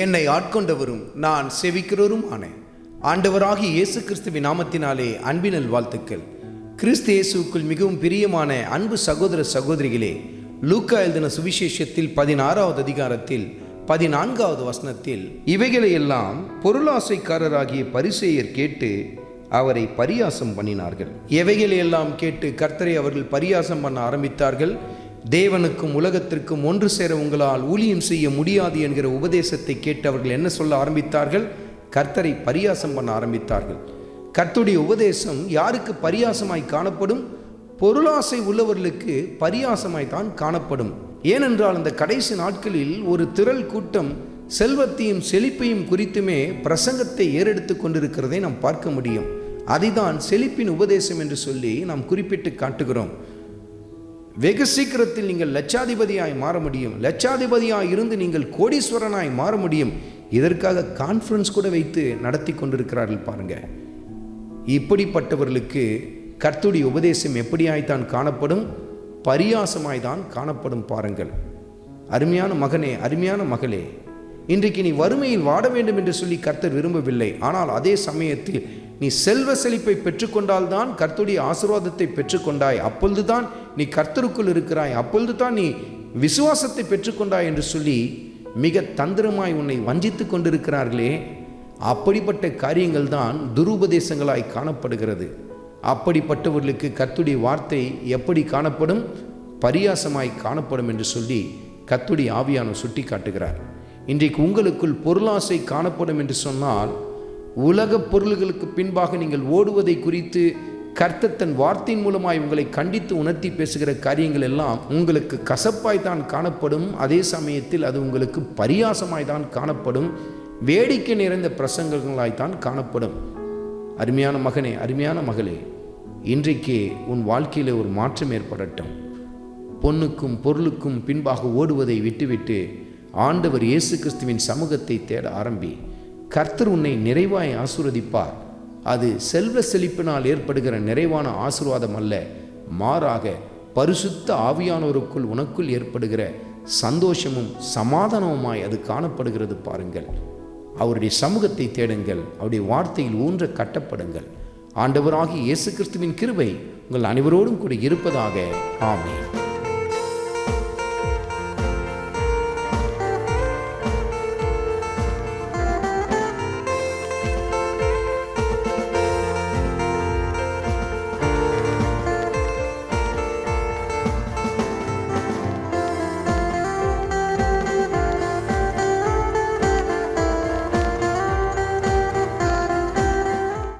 என்னை ஆட்கொண்டவரும் நான் செவிக்கிறவரும் ஆனேன் ஆண்டவராகி இயேசு கிறிஸ்துவின் நாமத்தினாலே அன்பினல் வாழ்த்துக்கள். கிறிஸ்து இயேசுக்குள் மிகவும் பிரியமான அன்பு சகோதர சகோதரிகளே லூக்கா எழுதின சுவிசேஷத்தில் பதினாறாவது அதிகாரத்தில் பதினான்காவது வசனத்தில் இவைகளையெல்லாம் பொருளாசைக்காரராகிய பரிசெயர் கேட்டு அவரை பரியாசம் பண்ணினார்கள். எவைகளையெல்லாம் கேட்டு கர்த்தரை அவர்கள் பரியாசம் பண்ண ஆரம்பித்தார்கள்? தேவனுக்கும் உலகத்திற்கும் ஒன்று சேர உங்களால் ஊழியம் செய்ய முடியாது என்கிற உபதேசத்தை கேட்டு அவர்கள் என்ன சொல்ல ஆரம்பித்தார்கள்? கர்த்தரை பரியாசம் பண்ண ஆரம்பித்தார்கள். கர்த்துடைய உபதேசம் யாருக்கு பரியாசமாய் காணப்படும்? பொருளாசை உள்ளவர்களுக்கு பரியாசமாய் தான் காணப்படும். ஏனென்றால் அந்த கடைசி நாட்களில் ஒரு திரள் கூட்டம் செல்வத்தையும் செழிப்பையும் குறித்துமே பிரசங்கத்தை ஏறெடுத்து கொண்டிருக்கிறதை நாம் பார்க்க முடியும். அதைதான் செழிப்பின் உபதேசம் என்று சொல்லி நாம் குறிப்பிட்டு காட்டுகிறோம். வெகு சீக்கிரத்தில் நீங்கள் லட்சாதிபதியாய் மாற முடியும். லட்சாதிபதியாய் இருந்து நீங்கள் கோடீஸ்வரனாய் மாற முடியும். இதற்காக கான்ஃபரன்ஸ் கூட வைத்து நடத்தி கொண்டிருக்கிறார்கள் பாருங்க. இப்படிப்பட்டவர்களுக்கு கர்த்துடி உபதேசம் எப்படியாய்த்தான் காணப்படும்? பரியாசமாய்தான் காணப்படும் பாருங்கள். அருமையான மகனே அருமையான மகளே இன்றைக்கு நீ வறுமையில் வாட வேண்டும் என்று சொல்லி கர்த்தர் விரும்பவில்லை. ஆனால் அதே சமயத்தில் நீ செல்வ செழிப்பை பெற்றுக்கொண்டால்தான் கர்த்துடைய ஆசீர்வாதத்தை பெற்றுக்கொண்டாய். அப்பொழுதுதான் நீ கர்த்தருக்குள் இருக்கிறாய் அப்பொழுது தான் நீ விசுவாசத்தை பெற்றுக்கொண்டாய் என்று சொல்லி மிக தந்திரமாய் உன்னை வஞ்சித்து கொண்டிருக்கிறார்களே. அப்படிப்பட்ட காரியங்கள் தான் துருபதேசங்களாய் காணப்படுகிறது. அப்படிப்பட்டவர்களுக்கு கத்துடைய வார்த்தை எப்படி காணப்படும்? பரியாசமாய் காணப்படும் என்று சொல்லி கத்துடைய ஆவியான சுட்டி காட்டுகிறார் இன்றைக்கு உங்களுக்குள் பொருளாசை காணப்படும் என்று சொன்னால் உலக பொருள்களுக்கு பின்பாக நீங்கள் ஓடுவதை குறித்து கர்த்தர் தன் வார்த்தையின் மூலமாய் உங்களை கண்டித்து உணர்த்தி பேசுகிற காரியங்கள் எல்லாம் உங்களுக்கு கசப்பாய் தான் காணப்படும். அதே சமயத்தில் அது உங்களுக்கு பரியாசமாய் தான் காணப்படும். வேடிக்கை நிறைந்த பிரசங்கங்களாய்த்தான் காணப்படும். அருமையான மகனே அருமையான மகளே இன்றைக்கே உன் வாழ்க்கையில் ஒரு மாற்றம் ஏற்படட்டும். பொண்ணுக்கும் பொருளுக்கும் பின்பாக ஓடுவதை விட்டுவிட்டு ஆண்டவர் இயேசு கிறிஸ்துவின் சமூகத்தை தேட ஆரம்பி கர்த்தர் உன்னை நிறைவாய் ஆசுரதிப்பார் அது செல்வ செழிப்பினால் ஏற்படுகிற நிறைவான ஆசிர்வாதம் அல்ல. மாறாக பரிசுத்த ஆவியானோருக்குள் உனக்குள் ஏற்படுகிற சந்தோஷமும் சமாதானமுமாய் அது காணப்படுகிறது பாருங்கள். அவருடைய சமூகத்தை தேடுங்கள். அவருடைய வார்த்தையில் ஊன்ற கட்டப்படுங்கள். ஆண்டவராகி இயேசு கிறிஸ்துவின் கிருபை உங்கள் அனைவரோடும் கூட இருப்பதாக. ஆமென்.